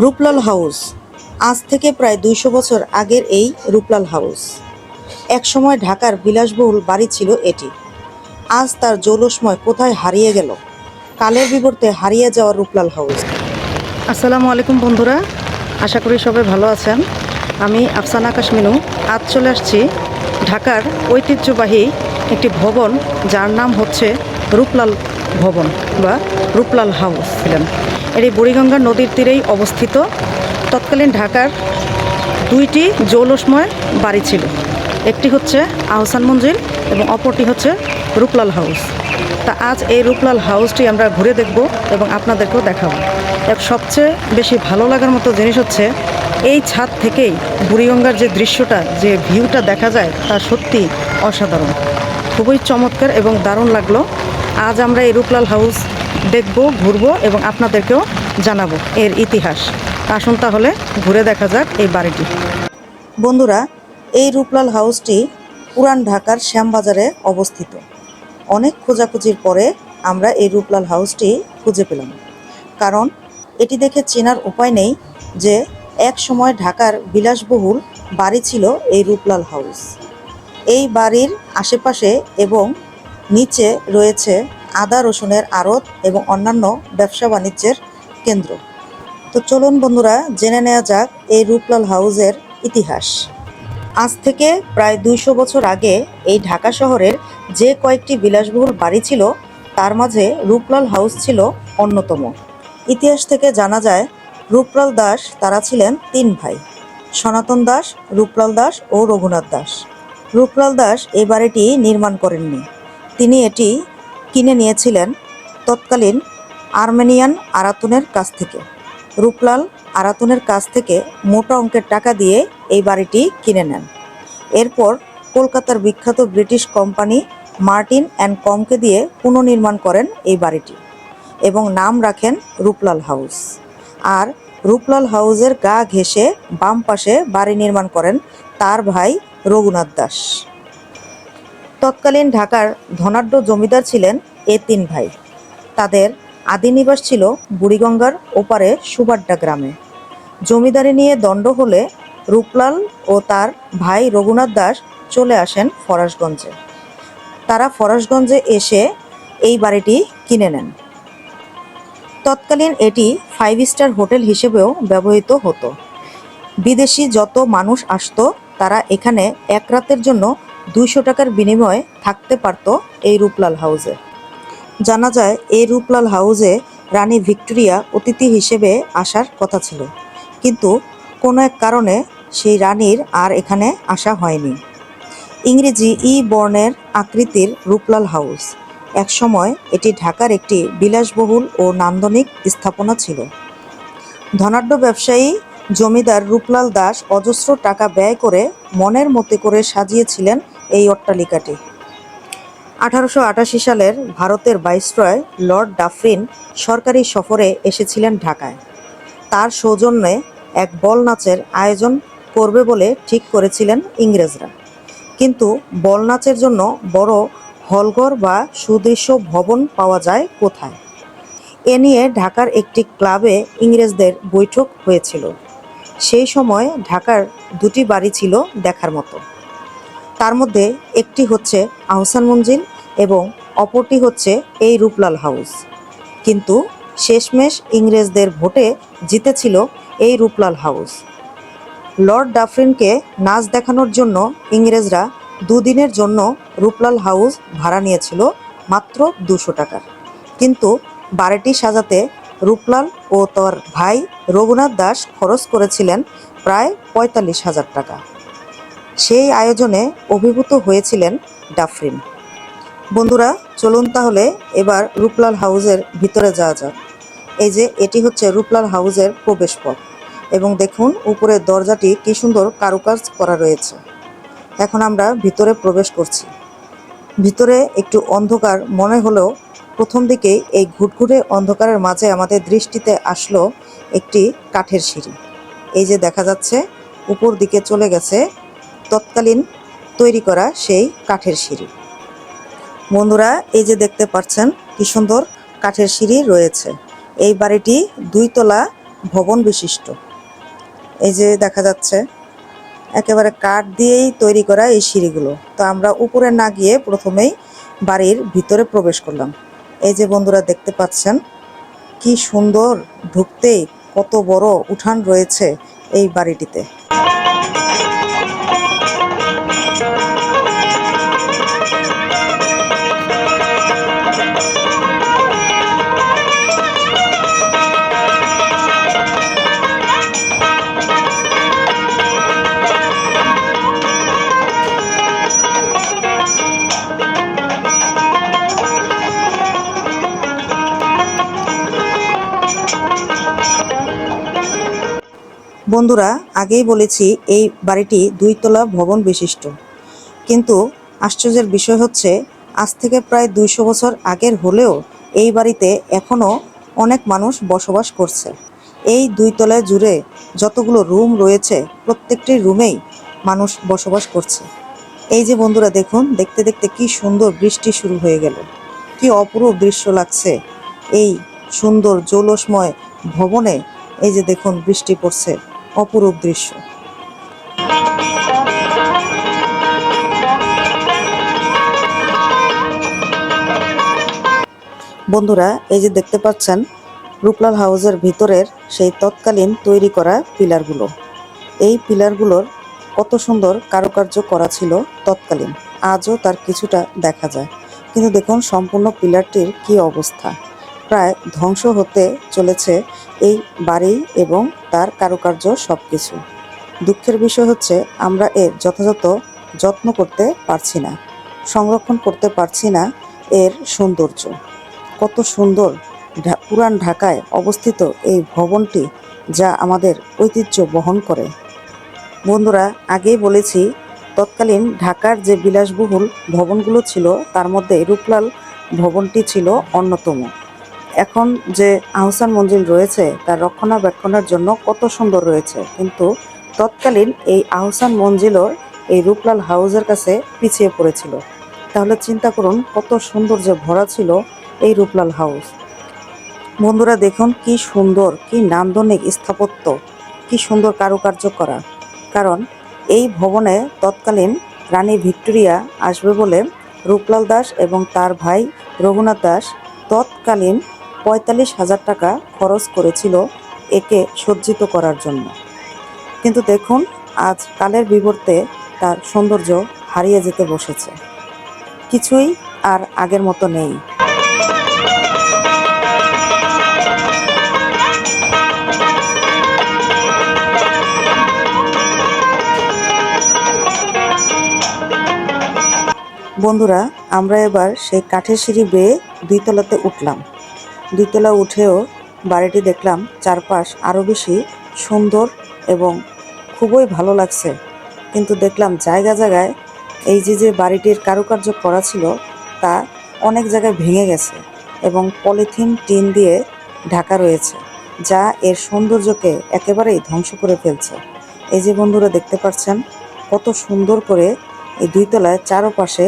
Ruplal house. আজ থেকে প্রায় দুইশো বছর আগের এই রূপলাল হাউস। একসময় ঢাকার বিলাসবহুল বাড়ি ছিল এটি। আজ তার জৌলসময় কোথায় হারিয়ে গেল, কালের বিবর্তে হারিয়ে যাওয়া রূপলাল হাউস। আসসালামু আলাইকুম বন্ধুরা, আশা করি সবাই ভালো আছেন। আমি আফসানা আকাশ মিনু আজ চলে আসছি ঢাকার ঐতিহ্যবাহী একটি ভবন, যার নাম হচ্ছে রূপলাল ভবন বা রূপলাল হাউস। ছিলেন এটি বুড়িগঙ্গা নদীর তীরেই অবস্থিত। তৎকালীন ঢাকার দুইটি জৌলসময় বাড়ি ছিল। একটি হচ্ছে আহসান মঞ্জিল এবং অপরটি হচ্ছে রূপলাল হাউস। তা আজ এই রূপলাল হাউসটি আমরা ঘুরে দেখব এবং আপনাদেরকেও দেখাবো। এর সবচেয়ে বেশি ভালো লাগার মতো জিনিস হচ্ছে, এই ছাদ থেকেই বুড়িগঙ্গার যে দৃশ্যটা, যে ভিউটা দেখা যায়, তা সত্যি অসাধারণ। খুবই চমৎকার এবং দারুণ লাগল। আজ আমরা এই রূপলাল হাউস দেখব, ঘুরবো এবং আপনাদেরকেও জানাব এর ইতিহাস। আসুন তাহলে ঘুরে দেখা যাক এই বাড়িটি। বন্ধুরা, এই রূপলাল হাউসটি পুরান ঢাকার শ্যামবাজারে অবস্থিত। অনেক খোঁজাখুঁজির পরে আমরা এই রূপলাল হাউসটি খুঁজে পেলাম। কারণ এটি দেখে চেনার উপায় নেই যে এক সময় ঢাকার বিলাসবহুল বাড়ি ছিল এই রূপলাল হাউস। এই বাড়ির আশেপাশে এবং নিচে রয়েছে আদা, রসুনের আড়ত এবং অন্যান্য ব্যবসা বাণিজ্যের কেন্দ্র। তো চলুন বন্ধুরা, জেনে নেওয়া যাক এই রূপলাল হাউসের ইতিহাস। আজ থেকে প্রায় দুইশো বছর আগে এই ঢাকা শহরের যে কয়েকটি বিলাসবহুল বাড়ি ছিল, তার মাঝে রূপলাল হাউস ছিল অন্যতম। ইতিহাস থেকে জানা যায়, রূপলাল দাস, তারা ছিলেন তিন ভাই। সনাতন দাস, রূপলাল দাস ও রঘুনাথ দাস। রূপলাল দাস এই বাড়িটি নির্মাণ করেননি। তিনি এটি কিনে নিয়েছিলেন তৎকালীন আর্মেনিয়ান আরাতুনের কাছ থেকে। রূপলাল আরাতুনের কাছ থেকে মোটা অঙ্কের টাকা দিয়ে এই বাড়িটি কিনে নেন। এরপর কলকাতার বিখ্যাত ব্রিটিশ কোম্পানি মার্টিন অ্যান্ড কমকে দিয়ে পুনর্নির্মাণ করেন এই বাড়িটি এবং নাম রাখেন রূপলাল হাউস। আর রূপলাল হাউসের গা ঘেঁষে বাম পাশে বাড়ি নির্মাণ করেন তার ভাই রঘুনাথ দাস। তৎকালীন ঢাকার ধনাঢ্য জমিদার ছিলেন এ তিন ভাই। তাদের আদি নিবাস ছিল বুড়িগঙ্গার ওপারে সুবাড্ডা গ্রামে। জমিদারি নিয়ে দণ্ড হলে রূপলাল ও তার ভাই রঘুনাথ দাস চলে আসেন ফরাসগঞ্জে। তারা ফরাসগঞ্জে এসে এই বাড়িটি কিনে নেন। তৎকালীন এটি ফাইভ স্টার হোটেল হিসেবেও ব্যবহৃত হতো। বিদেশি যত মানুষ আসতো, তারা এখানে এক রাতের জন্য দুইশো টাকার বিনিময়ে থাকতে পারত এই রূপলাল হাউসে। জানা যায় এই রূপলাল হাউসে রানী ভিক্টোরিয়া অতিথি হিসেবে আসার কথা ছিল। কিন্তু কোনো এক কারণে সেই রানীর আর এখানে আসা হয়নি। ইংরেজি ই বর্ণের আকৃতির রূপলাল হাউস। একসময় এটি ঢাকার একটি বিলাসবহুল ও নান্দনিক স্থাপনা ছিল। ধনাঢ্য ব্যবসায়ী জমিদার রূপলাল দাস অজস্র টাকা ব্যয় করে মনের মতে করে সাজিয়েছিলেন এই অট্টালিকাটি। আঠারোশো আটাশি সালের ভারতের ভাইসরয় লর্ড ডাফরিন সরকারি সফরে এসেছিলেন ঢাকায়। তার সৌজন্যে এক বল নাচের আয়োজন করবে বলে ঠিক করেছিলেন ইংরেজরা। কিন্তু বল নাচের জন্য বড় হলঘর বা সুদৃশ্য ভবন পাওয়া যায় কোথায়? এ নিয়ে ঢাকার একটি ক্লাবে ইংরেজদের বৈঠক হয়েছিল। সেই সময় ঢাকার দুটি বাড়ি ছিল দেখার মতো। তার মধ্যে একটি হচ্ছে আহসান মঞ্জিল এবং অপরটি হচ্ছে এই রূপলাল হাউস। কিন্তু শেষমেশ ইংরেজদের ভোটে জিতেছিল এই রূপলাল হাউস। লর্ড ডাফরিনকে নাচ দেখানোর জন্য ইংরেজরা দুদিনের জন্য রূপলাল হাউস ভাড়া নিয়েছিল মাত্র দুশো টাকার। কিন্তু বাড়িটি সাজাতে রূপলাল ও তার ভাই রঘুনাথ দাস খরচ করেছিলেন প্রায় পঁয়তাল্লিশ হাজার টাকা। সেই আয়োজনে অভিভূত হয়েছিলেন ডাফরিন। বন্ধুরা, চলুন তাহলে এবার রূপলাল হাউসের ভিতরে যাওয়া যাক। এই যে, এটি হচ্ছে রূপলাল হাউসের প্রবেশ পথ এবং দেখুন, উপরের দরজাটি কি সুন্দর কারুকাজ করা রয়েছে। এখন আমরা ভিতরে প্রবেশ করছি। ভিতরে একটু অন্ধকার মনে হলেও প্রথম দিকেই এই ঘুটঘুটে অন্ধকারের মাঝে আমাদের দৃষ্টিতে আসলো একটি কাঠের সিঁড়ি। এই যে দেখা যাচ্ছে, উপর দিকে চলে গেছে তৎকালীন তৈরি করা সেই কাঠের সিঁড়ি। বন্ধুরা, এই যে দেখতে পাচ্ছেন, কি সুন্দর কাঠের সিঁড়ি রয়েছে। এই বাড়িটি দুই তলা ভবন বিশিষ্ট। এই যে দেখা যাচ্ছে, একেবারে কাঠ দিয়েই তৈরি করা এই সিঁড়িগুলো। তো আমরা উপরে না গিয়ে প্রথমেই বাড়ির ভিতরে প্রবেশ করলাম। এই যে বন্ধুরা দেখতে পাচ্ছেন, কি সুন্দর ঢুকতেই কত বড় উঠান রয়েছে এই বাড়িটিতে। বন্ধুরা, আগেই বলেছি এই বাড়িটি দুইতলা ভবন বিশিষ্ট। কিন্তু আশ্চর্যের বিষয় হচ্ছে, আজ থেকে প্রায় দুইশো বছর আগের হলেও এই বাড়িতে এখনও অনেক মানুষ বসবাস করছে। এই দুই তলায় জুড়ে যতগুলো রুম রয়েছে, প্রত্যেকটি রুমেই মানুষ বসবাস করছে। এই যে বন্ধুরা, দেখুন, দেখতে দেখতে কি সুন্দর বৃষ্টি শুরু হয়ে গেল। কি অপরূপ দৃশ্য লাগছে এই সুন্দর জৌলসময় ভবনে। এই যে দেখুন, বৃষ্টি পড়ছে। অপরূপ দৃশ্য। বন্ধুরা, এই যে দেখতে পাচ্ছেন, রূপলাল হাউসের ভিতরের সেই তৎকালীন তৈরি করা পিলারগুলো। এই পিলারগুলোর কত সুন্দর কারুকার্য করা ছিল তৎকালীন। আজও তার কিছুটা দেখা যায়। কিন্তু দেখুন, সম্পূর্ণ পিলারটির কি অবস্থা। প্রায় ধ্বংস হতে চলেছে এই বাড়ি এবং তার কারুকার্য সব কিছু দুঃখের বিষয় হচ্ছে, আমরা এর যথাযথ যত্ন করতে পারছি না, সংরক্ষণ করতে পারছি না এর সৌন্দর্য। কত সুন্দর পুরান ঢাকায় অবস্থিত এই ভবনটি যা আমাদের ঐতিহ্য বহন করে। বন্ধুরা, আগেই বলেছি, তৎকালীন ঢাকার যে বিলাসবহুল ভবনগুলো ছিল, তার মধ্যে রূপলাল ভবনটি ছিল অন্যতম। এখন যে আহসান মঞ্জিল রয়েছে, তার রক্ষণাবেক্ষণের জন্য কত সুন্দর রয়েছে। কিন্তু তৎকালীন এই আহসান মঞ্জিলর এই রূপলাল হাউসের কাছে পিছিয়ে পড়েছিল। তাহলে চিন্তা করুন কত সুন্দর যে ভরা ছিল এই রূপলাল হাউস। বন্ধুরা, দেখুন কি সুন্দর, কি নান্দনিক স্থাপত্য, কি সুন্দর কারুকার্য করা। কারণ এই ভবনে তৎকালীন রানী ভিক্টোরিয়া আসবে বলে রূপলাল দাস এবং তার ভাই রঘুনাথ দাস তৎকালীন পঁয়তাল্লিশ হাজার টাকা খরচ করেছিল একে সজ্জিত করার জন্য। কিন্তু দেখুন, আজ কালের বিবর্তে তার সৌন্দর্য হারিয়ে যেতে বসেছে। কিছুই আর আগের মতো নেই। বন্ধুরা, আমরা এবার সেই কাঠের সিঁড়ি বেয়ে দুইতলাতে উঠলাম। দুইতলা উঠেও বাড়িটি দেখলাম চারপাশ আরও বেশি সুন্দর এবং খুবই ভালো লাগছে। কিন্তু দেখলাম জায়গা জায়গায় এই যে যে বাড়িটির কারুকার্য করা ছিল তা অনেক জায়গায় ভেঙে গেছে এবং পলিথিন, টিন দিয়ে ঢাকা রয়েছে, যা এর সৌন্দর্যকে একেবারেই ধ্বংস করে ফেলছে। এই যে বন্ধুরা দেখতে পাচ্ছেন, কত সুন্দর করে এই দুইতলায় চারপাশে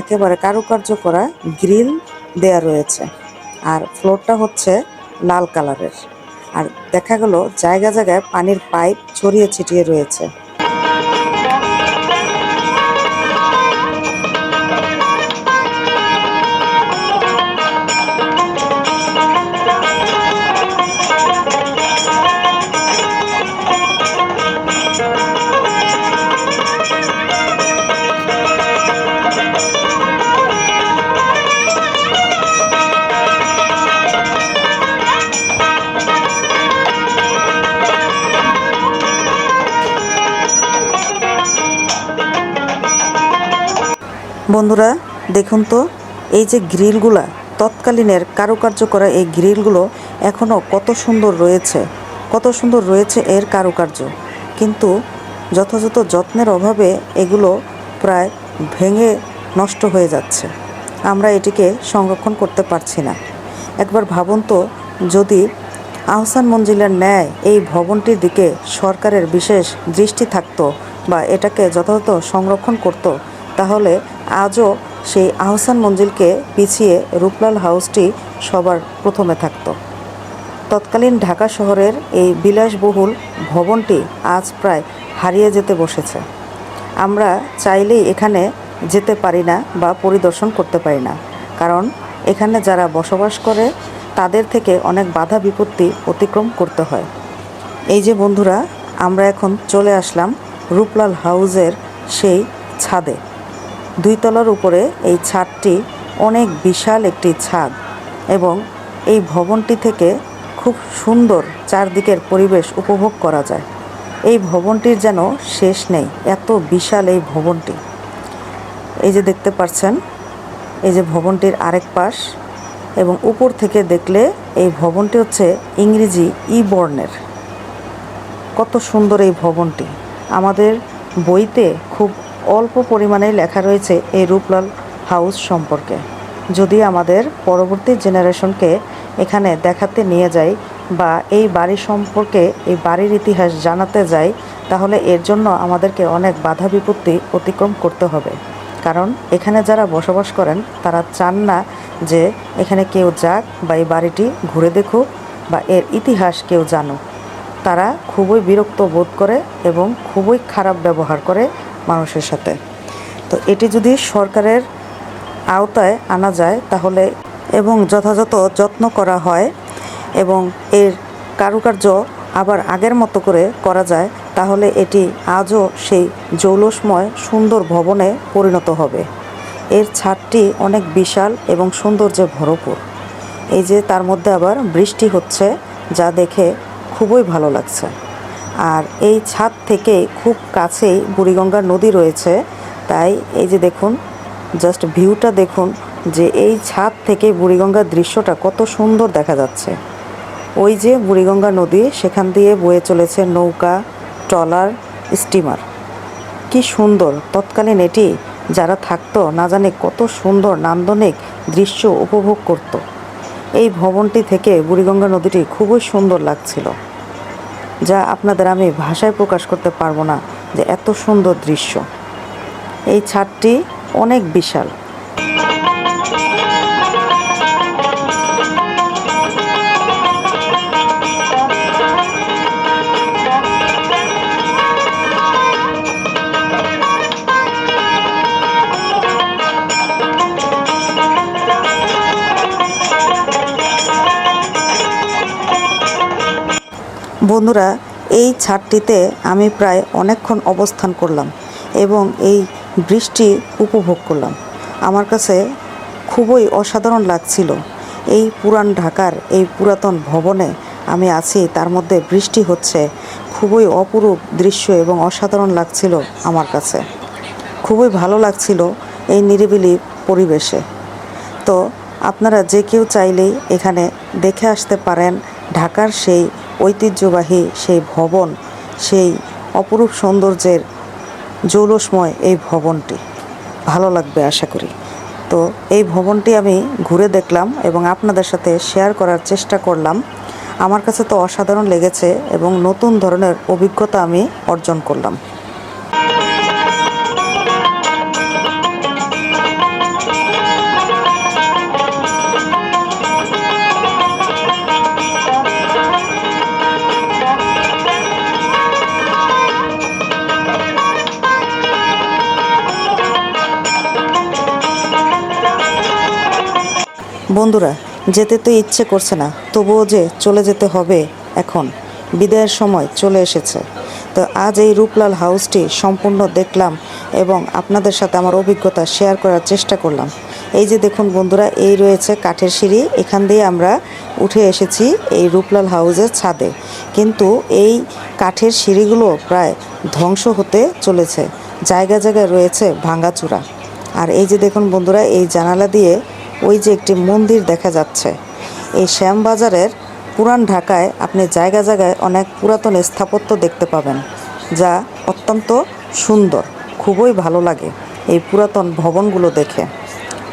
একেবারে কারুকার্য করা গ্রিল দেয়া রয়েছে। আর ফ্লোরটা হচ্ছে লাল কালারের। আর দেখা গেল জায়গা জায়গায় পানির পাইপ ছড়িয়ে ছিটিয়ে রয়েছে। বন্ধুরা, দেখুন তো, এই যে গ্রিলগুলা, তৎকালীনের কারুকার্য করা এই গ্রিলগুলো এখনও কত সুন্দর রয়েছে, কত সুন্দর রয়েছে এর কারুকার্য। কিন্তু যথাযথ যত্নের অভাবে এগুলো প্রায় ভেঙে নষ্ট হয়ে যাচ্ছে। আমরা এটিকে সংরক্ষণ করতে পারছি না। একবার ভাবুন তো, যদি আহসান মঞ্জিলের ন্যায় এই ভবনটির দিকে সরকারের বিশেষ দৃষ্টি থাকতো বা এটাকে যথাযথ সংরক্ষণ করত, তাহলে আজও সেই আহসান মঞ্জিলকে পিছিয়ে রূপলাল হাউসটি সবার প্রথমে থাকত। তৎকালীন ঢাকা শহরের এই বিলাসবহুল ভবনটি আজ প্রায় হারিয়ে যেতে বসেছে। আমরা চাইলেই এখানে যেতে পারি না বা পরিদর্শন করতে পারি না, কারণ এখানে যারা বসবাস করে, তাদের থেকে অনেক বাধা বিপত্তি অতিক্রম করতে হয়। এই যে বন্ধুরা, আমরা এখন চলে আসলাম রূপলাল হাউজের সেই ছাদে। দুই তলার উপরে এই ছাদটি অনেক বিশাল একটি ছাদ এবং এই ভবনটি থেকে খুব সুন্দর চারদিকের পরিবেশ উপভোগ করা যায়। এই ভবনটির যেন শেষ নেই, এত বিশাল এই ভবনটি। এই যে দেখতে পাচ্ছেন, এই যে ভবনটির আরেক পাশ এবং উপর থেকে দেখলে এই ভবনটি হচ্ছে ইংরেজি ই বর্ণের কত সুন্দর এই ভবনটি। আমাদের বইতে খুব অল্প পরিমাণে লেখা রয়েছে এই রূপলাল হাউস সম্পর্কে। যদি আমাদের পরবর্তী জেনারেশনকে এখানে দেখাতে নিয়ে যাই বা এই বাড়ি সম্পর্কে, এই বাড়ির ইতিহাস জানাতে যাই, তাহলে এর জন্য আমাদেরকে অনেক বাধা বিপত্তি অতিক্রম করতে হবে। কারণ এখানে যারা বসবাস করেন, তারা চান না যে এখানে কেউ যাক বা এই বাড়িটি ঘুরে দেখুক বা এর ইতিহাস কেউ জানুক। তারা খুবই বিরক্ত বোধ করে এবং খুবই খারাপ ব্যবহার করে মানুষের সাথে। তো এটি যদি সরকারের আওতায় আনা যায়, তাহলে এবং যথাযথ যত্ন করা হয় এবং এর কারুকার্য আবার আগের মতো করে করা যায়, তাহলে এটি আজও সেই জৌলসময় সুন্দর ভবনে পরিণত হবে। এর ছাদটি অনেক বিশাল এবং সৌন্দর্যে ভরপুর। এই যে তার মধ্যে আবার বৃষ্টি হচ্ছে, যা দেখে খুবই ভালো লাগছে। আর এই ছাদ থেকে খুব কাছেই বুড়িগঙ্গা নদী রয়েছে। তাই এই যে দেখুন জাস্ট ভিউটা দেখুন যে এই ছাদ থেকে বুড়িগঙ্গার দৃশ্যটা কত সুন্দর দেখা যাচ্ছে। ওই যে বুড়িগঙ্গা নদী, সেখান দিয়ে বয়ে চলেছে নৌকা, ট্রলার, স্টিমার। কি সুন্দর, তৎকালীন এটি যারা থাকতো, না জানে কত সুন্দর নান্দনিক দৃশ্য উপভোগ করত। এই ভবনটি থেকে বুড়িগঙ্গা নদীটি খুবই সুন্দর লাগছিল। যা আপনাদের আমি ভাষায় প্রকাশ করতে পারব না যে এত সুন্দর দৃশ্য। এই ছাদটি অনেক বিশাল। বন্ধুরা, এই ছাদটিতে আমি প্রায় অনেকক্ষণ অবস্থান করলাম এবং এই বৃষ্টি উপভোগ করলাম। আমার কাছে খুবই অসাধারণ লাগছিল। এই পুরান ঢাকার এই পুরাতন ভবনে আমি আছি, তার মধ্যে বৃষ্টি হচ্ছে। খুবই অপরূপ দৃশ্য এবং অসাধারণ লাগছিল আমার কাছে। খুবই ভালো লাগছিল এই নিরিবিলি পরিবেশে। তো আপনারা যে কেউ চাইলেই এখানে দেখে আসতে পারেন ঢাকার সেই ঐতিহ্যবাহী সেই ভবন, সেই অপরূপ সৌন্দর্যের জৌলসময় এই ভবনটি। ভালো লাগবে আশা করি। তো এই ভবনটি আমি ঘুরে দেখলাম এবং আপনাদের সাথে শেয়ার করার চেষ্টা করলাম। আমার কাছে তো অসাধারণ লেগেছে এবং নতুন ধরনের অভিজ্ঞতা আমি অর্জন করলাম। বন্ধুরা, যেতে তো ইচ্ছে করছে না, তবুও যে চলে যেতে হবে এখন। বিদায়ের সময় চলে এসেছে। তো আজ এই রূপলাল হাউসটি সম্পূর্ণ দেখলাম এবং আপনাদের সাথে আমার অভিজ্ঞতা শেয়ার করার চেষ্টা করলাম। এই যে দেখুন বন্ধুরা, এই রয়েছে কাঠের সিঁড়ি। এখান দিয়ে আমরা উঠে এসেছি এই রূপলাল হাউসের ছাদে। কিন্তু এই কাঠের সিঁড়িগুলো প্রায় ধ্বংস হতে চলেছে। জায়গা জায়গায় রয়েছে ভাঙাচূড়া। আর এই যে দেখুন বন্ধুরা, এই জানালা দিয়ে ওই যে একটি মন্দির দেখা যাচ্ছে। এই শ্যামবাজারের পুরান ঢাকায় আপনি জায়গা জায়গায় অনেক পুরাতন স্থাপত্য দেখতে পাবেন, যা অত্যন্ত সুন্দর, খুবই ভালো লাগে এই পুরাতন ভবনগুলো দেখে।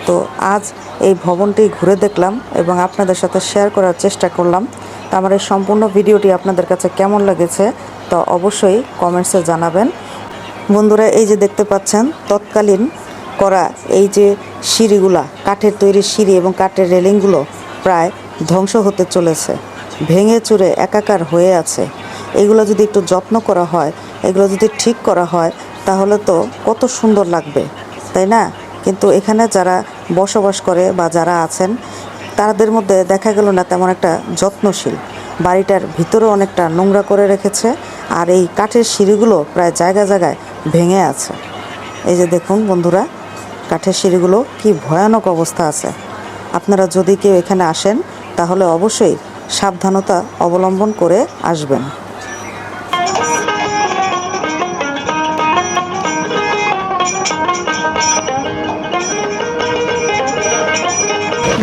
তো আজ এই ভবনটি ঘুরে দেখলাম এবং আপনাদের সাথে শেয়ার করার চেষ্টা করলাম। তো আমার এই সম্পূর্ণ ভিডিওটি আপনাদের কাছে কেমন লেগেছে তো অবশ্যই কমেন্টসে জানাবেন। বন্ধুরা, এই যে দেখতে পাচ্ছেন, তৎকালীন করা এই যে সিঁড়িগুলা, কাঠের তৈরি সিঁড়ি এবং কাঠের রেলিংগুলো প্রায় ধ্বংস হতে চলেছে। ভেঙে চুরে একাকার হয়ে আছে। এগুলো যদি একটু যত্ন করা হয়, এগুলো যদি ঠিক করা হয়, তাহলে তো কত সুন্দর লাগবে, তাই না? কিন্তু এখানে যারা বসবাস করে বা যারা আছেন, তাদের মধ্যে দেখা গেল না তেমন একটা যত্নশীল। বাড়িটার ভিতরে অনেকটা নোংরা করে রেখেছে আর এই কাঠের সিঁড়িগুলো প্রায় জায়গা জায়গায় ভেঙে আছে। এই যে দেখুন বন্ধুরা কাঠের সিঁড়িগুলো কি ভয়ানক অবস্থা আছে? আপনারা যদি কেউ এখানে আসেন, তাহলে অবশ্যই সাবধানতা অবলম্বন করে আসবেন।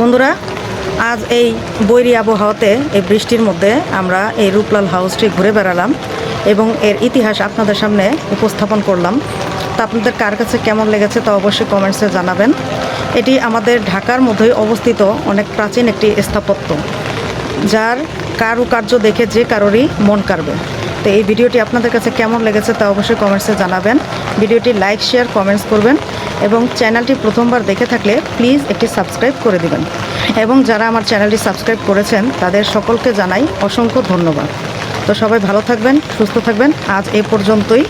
বন্ধুরা, আজ এই বৈরী আবহাওয়াতে, এই বৃষ্টির মধ্যে আমরা এই রূপলাল হাউসটি ঘুরে বেড়ালাম এবং এর ইতিহাস আপনাদের সামনে উপস্থাপন করলাম। তা আপনাদের কার কাছে কেমন লেগেছে তা অবশ্যই কমেন্টসে জানাবেন। এটি আমাদের ঢাকার মধ্যেই অবস্থিত অনেক প্রাচীন একটি স্থাপত্য, যার কারুকার্য দেখে যে কারোরই মন কাড়বে। তো এই ভিডিওটি আপনাদের কাছে কেমন লেগেছে তা অবশ্যই কমেন্টসে জানাবেন। ভিডিওটি লাইক শেয়ার কমেন্টস করবেন এবং চ্যানেলটি প্রথমবার দেখে থাকলে প্লিজ একটি সাবস্ক্রাইব করে দিবেন। এবং যারা আমার চ্যানেলটি সাবস্ক্রাইব করেছেন, তাদের সকলকে জানাই অসংখ্য ধন্যবাদ। তো সবাই ভালো থাকবেন, সুস্থ থাকবেন। আজ এ পর্যন্তই।